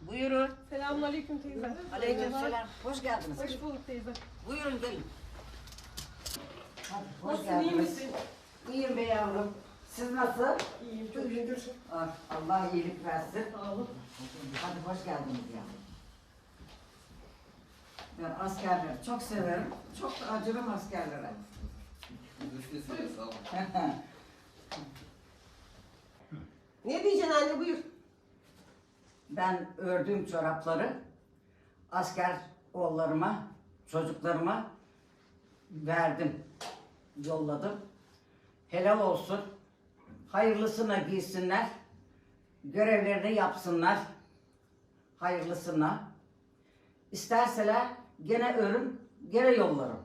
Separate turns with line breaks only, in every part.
Buyurun.
Selamünaleyküm teyze.
Aleykümselam. Hoş geldiniz.
Hoş bulduk teyze.
Buyurun gelin. Hadi, hoş
Nasılsın iyi
geldiniz.
misin?
İyiyim be yavrum. Siz nasıl?
İyiyim çok şükür.
Ah, Allah iyilik versin.
Sağ olun.
Hadi hoş geldiniz yavrum. Ben askerleri çok severim. Çok da acırım askerlere.
Ne diyeceksin anne buyur.
ben ördüğüm çorapları asker oğullarıma, çocuklarıma verdim. Yolladım. Helal olsun. Hayırlısına giysinler. Görevlerini yapsınlar. Hayırlısına. İsterseler gene örüm, gene yollarım.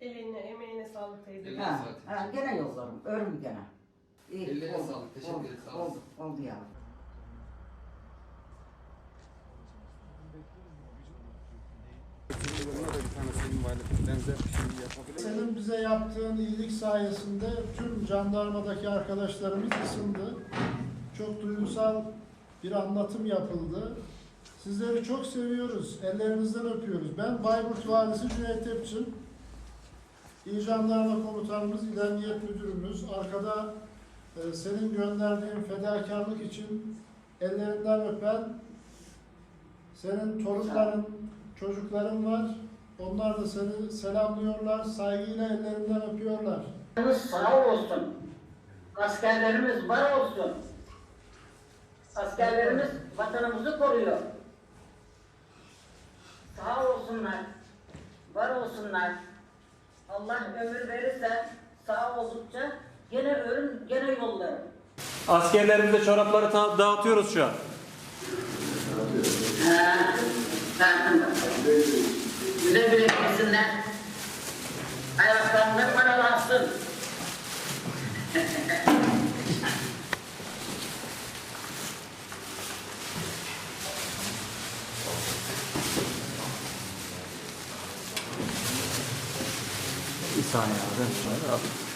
Eline, emeğine sağlık teyze.
Eline
Ha,
sağlık.
ha, gene yollarım, örüm gene. İyi,
Ellerine
oldu,
sağlık, teşekkür
oldu,
ederiz, sağ
Oldu, oldu ya.
Senin bize yaptığın iyilik sayesinde tüm jandarmadaki arkadaşlarımız ısındı. Çok duygusal bir anlatım yapıldı. Sizleri çok seviyoruz. Ellerinizden öpüyoruz. Ben Bayburt Valisi Cüneyt Tepçin. İl Jandarma Komutanımız, İl Emniyet Müdürümüz. Arkada e, senin gönderdiğin fedakarlık için ellerinden öpen senin torunların, çocukların var. Onlar da seni selamlıyorlar, saygıyla ellerinden öpüyorlar.
Sağ olsun. Askerlerimiz var olsun. Askerlerimiz vatanımızı koruyor. Sağ olsunlar. Var olsunlar. Allah ömür verirse sağ oldukça gene ölüm gene yollarım.
Askerlerimize çorapları ta- dağıtıyoruz şu an.
Ha, bakalım. Güle güle gitsinler. Ayaklarında paralansın.
Bir saniye abi.